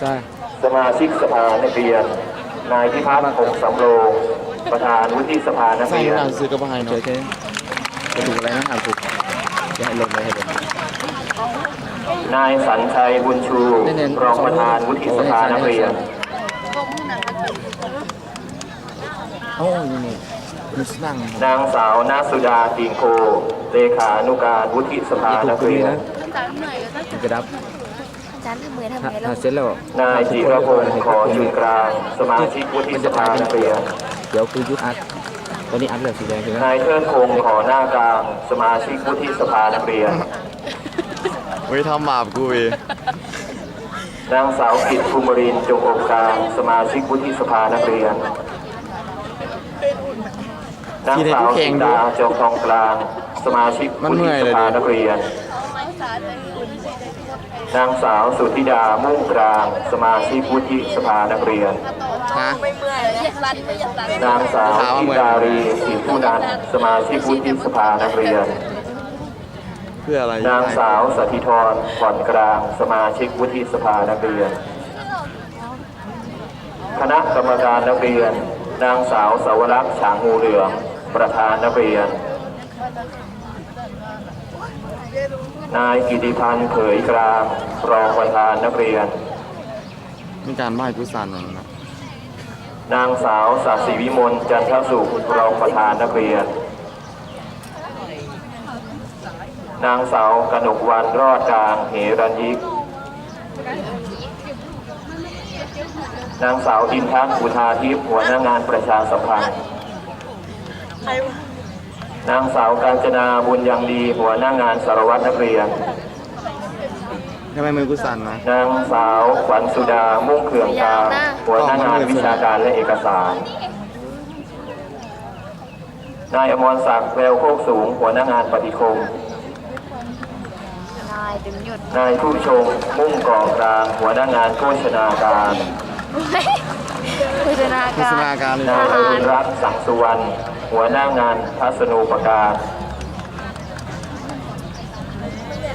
ใช่สมาชิกสภานักเรียน นายพิพัฒน์คงสำโรงประธานวุฒิสภานักใส่เรียน หนังซื้อกระบายเนาะโอเคจะถูกอะไรนะอ่านถูกอย่าให้ลงเลยให้ลง นายสัญชัยบุญชู เน้นๆ รองประธานวุฒิสภานักเรียน โอ้ยนี่นี่มีสนั่งนางสาวนาสุดาติงโคเลขานุการวุฒิสภาถูนักกตรงเรีนี้ยนนะมันกระดับอา จารย์ทำมือทำถ้าไงแล้ถ้าวเสร็จแล้วนายจิรพงศ์ขอจุนกลางสมาชิกวุฒิสภานักเรียนเดี๋ยวคือยุดอัดตอนนี้อัดเหลือสีแดงใช่ไหมนายเทิดคงขอหน้ากลางสมาชิกวุฒิสภานักเรียนเฮ้ยทำบาปกูเองนางสาวกิตภูมิรินทร์จงอกกลางสมาชิกวุฒิสภานักเรียน นางสาวจินดาจงทองกลาง สมาชิกวุฒิสภานักเรียน นางสาวสุธิดามุ่งกลาง สมาชิกวุฒิสภานักเรียน ฮะ ไม่เมื่อยเลยอยากรันไม่อยากรันนางสาวจินดารีศรีผู้นันท์สมาชิกวุฒิสภานักเรียน เพื่ออะไรนางสาวสถิธรก่อนกลาง สมาชิกวุฒิสภานักเรียน คณะกรรมการนักเรียน นางสาวสาวรักษ์ฉางงูเหลือง ประธานนักเรียน นายกิติพันธ์เผยกลางรองประธานนักเรียน มีการไหว้กุศลหน่อยนะนางสาวสัสิวิมลจันทสุขรองประธานนักเรียน นางสาวกนกวันรอดกลางเหรัญยิก นางสาวอินทักษ์อุทาทิพย์หัวหน้างานประชาสัมพันธ์ นางสาวกาญจนาบุญยังดี หัวหน้างานสารวัตรนักเรียน ทำไมมือกุศลนะนางสาวขวัญสุดามุ่งเขื่องกลางหัวหน้างานวิชาการและเอกสาร นายอมรศักดิ์แววโคกสูง หัวหน้างานปฏิคม นายดึงหยุดนายผู้ชงมุ่งกองกลาง หัวหน้างานโภชนาการ โฆษณาโฆกาษณารการเลย นายอรุณรัตน์สังสุวรรณ หัวหน้างานทัศนูปการ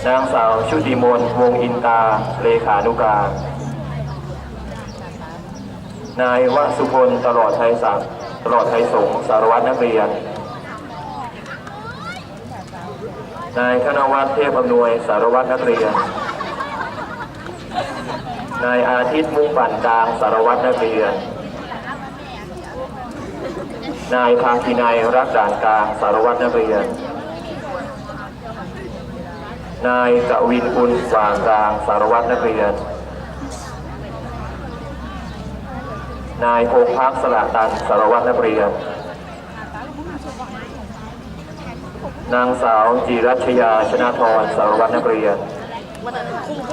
นางสาวชุติมนวงอินตา เลขานุการนายวสุพลตลอดไทยสังตลอดไทยสงสารวัตรนักเรียน นายธนวัฒน์เทพอำนวยสารวัตรนักเรียน นายอาทิตย์มุ่งปั่นกลางสารวัตรนักเรียน นายภาคีนายรักด่านกลางสารวัตรนักเรียน นายกวินกุลฝางกลางสารวัตรนักเรียน นายพงพักสละตันสารวัตรนักเรียน นางสาวจีรัชยาชนาธรสารวัตรนักเรียน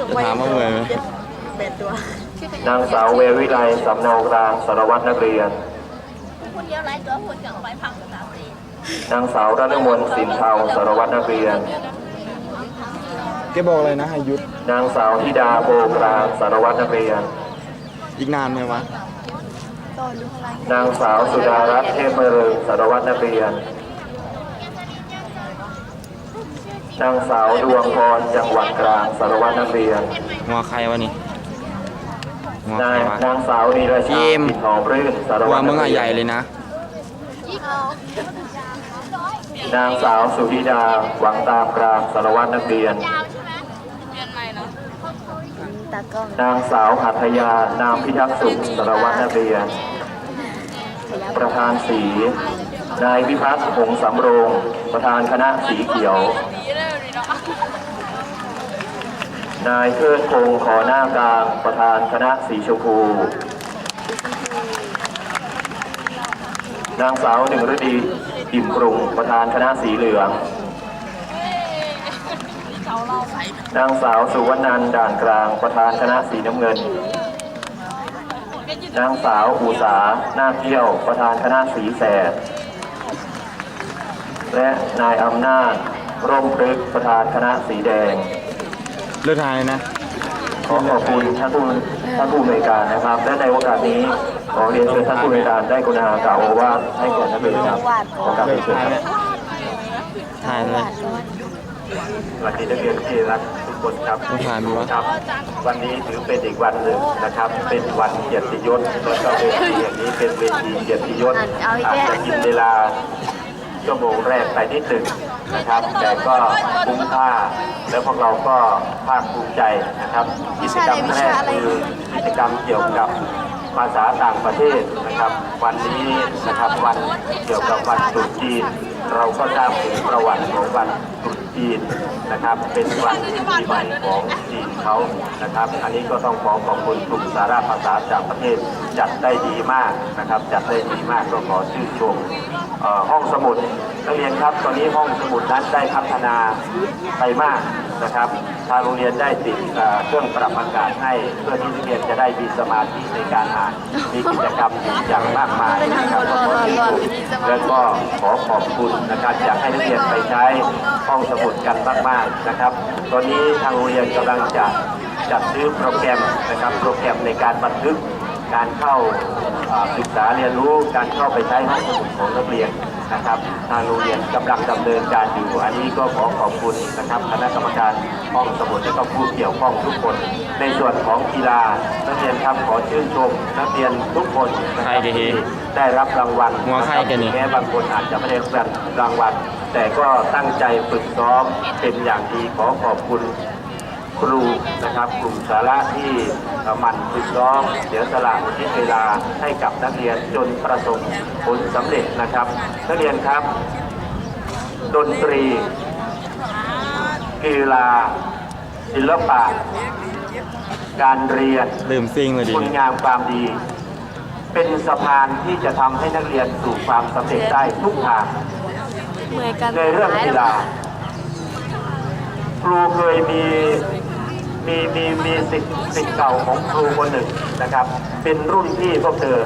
จะถามว่าเมื่อยไหมนางสาวเววิไลสำเนากลางสารวัตรนักเรียน คุณเดียวไรตัวหุ่นอย่างไปพังสนามบินนางสาวรัตนมนต์สินเทาสารวัตรนักเรียน แกบอกอะไรนะให้หยุดนางสาวธิดาโพกลางสารวัตรนักเรียน อีกนานไหมวะ นางสาวสุดารัตน์เทพเมริงสารวัตรนักเรียน นางสาวดวงพรจังหวัดกลางสารวัตรนักเรียนงัวใครวะนี่ งัวใคนารยวะ นางสาวนีราชาทีมปิดหอมรื่นสารงัวัวตรมึนังกอะเรีใหยญ่นเลยนะนางสาวสุธิดาหวังตามกลางสารวัตรนักเรียน ตากล้องนางสาวหัตถยานามพิทักษ์สุขสารวัตรนักเรียน ประธานสีนายวิพัฒน์หงส์สำโรง ประธานคณะสีเขียว นายเทิดพงศ์ขอหน้ากลางประธานคณะสีชมพู นางสาวหนึ่งฤดีอิ่มปรุงประธานคณะสีเหลือง นางสาวสุวรรณันด่านกลางประธานคณะสีน้ำเงิน นางสาวอุสาหน้าเกี้ยวประธานคณะสีแสด และนายอำนาจร่มพฤกประธานคณะสีแดง เลือกทายนะ ขอขอบคุณท่านผู้ท่านผู้อำนวยการนะครับ และในโอกาสนี้ขอเรียนเชิญท่านผู้อำนวยการได้กรุณากล่าวโอวาทให้แก่นักเรียนครับขอกราบเรียนเชิญครับถ่ายเลยวาดก้อนสวัสดีนักเรียนที่รักทุกคนครับต้องทานไหมวะครับ วันนี้ถือเป็นอีกวันหนึ่งนะครับ เป็นวันเกียรติยศแล้วก็เวทีอย่างนี้เป็นเวทีเกียรติยศอาจจะกินเวลา ชั่วโมงแรกไปนิดหนึ่งนะครับ แต่ก็คุ้มค่า แล้วพวกเราก็ภาคภูมิใจนะครับ กิจกรรมแรกคือกิจกรรมเกี่ยวกับภาษาต่างประเทศนะครับ วันนี้นะครับวันเกี่ยวกับวันตรุษจีน เราก็ทราบถึงประวัติของวันตรุษจีนนะครับ เป็นวันที่ปีใหม่ของจีนเขานะครับ อันนี้ก็ต้องขอขอบคุณกลุ่มสาระภาษาจากประเทศจัดได้ดีมากนะครับ จัดได้ดีมากก็ขอชื่นชม ห้องสมุดนักเรียนครับ ตอนนี้ห้องสมุดนั้นได้พัฒนาไปมากนะครับทางโรงเรียนได้ติดเอ่อเครื่องปรับอากาศให้เพื่อที่นักเรียนจะได้มีสมาธิในการอ่านมีกิจกรรมอย่างมากมายนะครับก็ขอชื่นชมแล้วก็ขอขอบคุณนะครับอยากให้นักเรียนไปใช้ห้องสมุดกันมากๆนะครับ ตอนนี้ทางโรงเรียนกำลังจะจัดซื้อโปรแกรมนะครับโปรแกรมในการบันทึก การเข้าอ่าศึกษาเรียนรู้การเข้าไปใช้ห้องสมุดของนักเรียนนะครับ ทางโรงเรียนกำลังดำเนินการอยู่ อันนี้ก็ขอขอบคุณนะครับคณะกรรมการห้องสมุดและก็ผู้เกี่ยวข้องทุกคน ในส่วนของกีฬานักเรียนครับขอชื่นชมนักเรียนทุกคนนะคใครรับกันเฮที่ได้รับรางวัลหัวใครกันนี่แม้บางคนอาจจะไม่ได้รับรางวัล แต่ก็ตั้งใจฝึกซ้อมเป็นอย่างดีขอขอบคุณ ครูนะครับกลุ่มสาระที่เอ่อหมันฝึกซ้อมเสียสละอุทิศเวลาให้กับนักเรียนจนประสบผลสำเร็จนะครับ นักเรียนครับ ดนตรีกีฬาศิลปะ การเรียนลืมซิ่งเลยดิคุณงามความดี เป็นสะพานที่จะทำให้นักเรียนสู่ความสำเร็จได้ทุกทางเหมือนกันในเรื่องกีฬาครูเคยมี มีมีมีสิทธิ์สิทธิ์เก่าของครูคนหนึ่งนะครับ เป็นรุ่นพี่พวกเธอ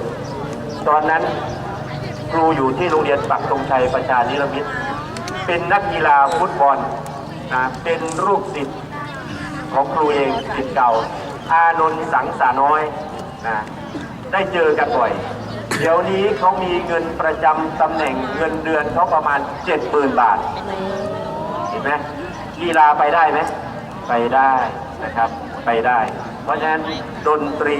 ตอนนั้นครูอยู่ที่โรงเรียนปักธงชัยประชานิรมิตร เป็นนักกีฬาฟุตบอลนะเป็นลูกศิษย์ของครูเองศิษย์เก่า อานนท์สังสาน้อยนะได้เจอกันบ่อย เดี๋ยวนี้เขามีเงินประจำตำแหน่งเงินเดือนเขาประมาณ70,000บาท เห็นไหมกีฬาไปได้ไหม ไปได้ นะครับไปได้ เพราะฉะนั้นดนตรี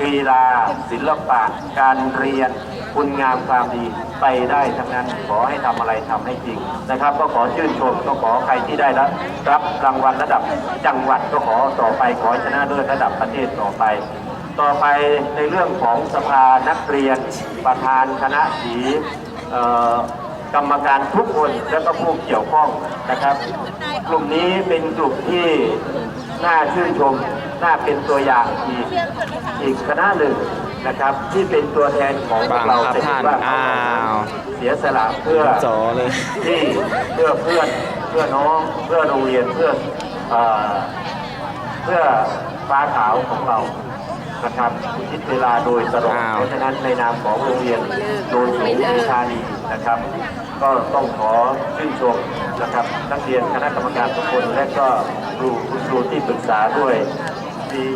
กีฬาศิลปะ การเรียน คุณงามความดีไปได้ทั้งนั้นขอให้ทำอะไรทำให้จริงนะครับ ก็ขอชื่นชมก็ขอใครที่ได้รับรับรางวัลระดับจังหวัดก็ขอต่อไปขอชนะเลิศระดับประเทศต่อไป ต่อไปในเรื่องของสภานักเรียนประธานคณะสีกรรมการทุกคนและก็ผู้เกี่ยวข้องนะครับ กลุ่มนี้เป็นกลุ่มที่ น่าชื่นชม น่าเป็นตัวอย่างอีกอีกคณะหนึ่งนะครับ ที่เป็นตัวแทนของพวกเราบังคับจะเห็นว่าท่านอ้าวเสียสละเพื่อจอเลย ที่เพื่อเพื่อนเพื่อน้องเพื่อโรงเรียนเพื่อเอ่อเพื่อฟ้าขาวของเรา นะครับคิดเวลาโดยตลอดอ้าว เพราะฉะนั้นในนามของโรงเรียนโดยสูงวิชานีนะครับ ก็ต้องขอชื่นชมนะครับ นักเรียนคณะกรรมการทุกคนและก็ครูคุณครูที่ปรึกษาด้วยที่